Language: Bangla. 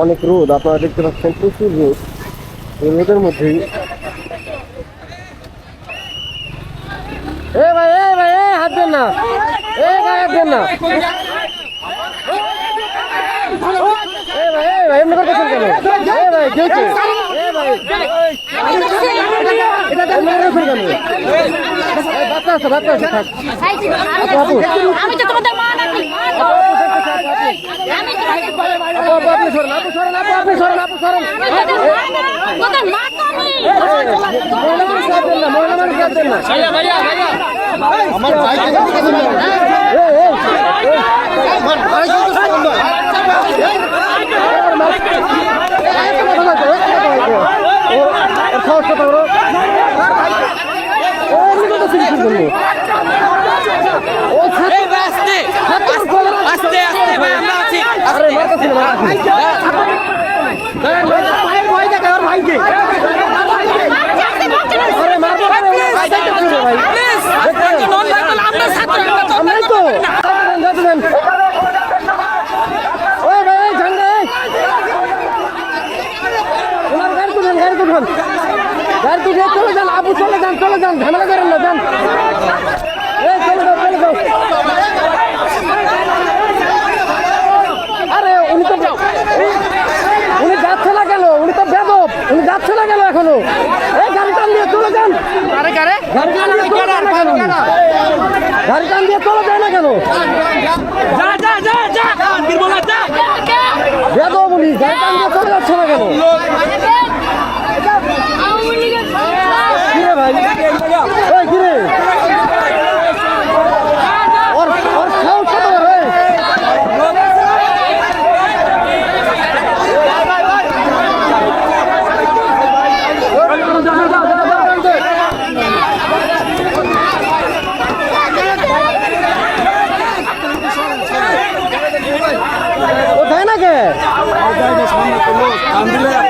অনেক রোদ, আপনারা দেখতে পাচ্ছেন প্রচুর রোদ। এই রোদের মধ্যেই এ ভাই ভাই না। এ ভাই না। ভাই ভাই, আমি তো তোমাদের আপু আপু আপনি সরেন আপু সরেন আপু আপনি সরেন আপু সরেন আমি মহিলা মানুষ হাত দেন না মহিলা মানুষ হাত দেন না আমার ভাই এই, এই, এই। ওর কত বড়? ও চলে যান, চলে যান, ঝামেলা করেন না, যান। চলে যাও, চলে যাও। আরে উনি তো উনি যাচ্ছে না কেন উনি তো বেদব উনি গেল এখনও। এই গাড়ি টান দিয়ে চলে যান। আরে কারে? গাড়ি টান দিয়ে চলে যান না কেন? গাড়ি টান দিয়ে চলে যায় না কেন? যা যা যা যা। বীরবলা যা। বেদব উনি গাড়ি টান দিয়ে চলে যাচ্ছে না কেন? কিরে ভাই? কিরে? ও দেয় না কে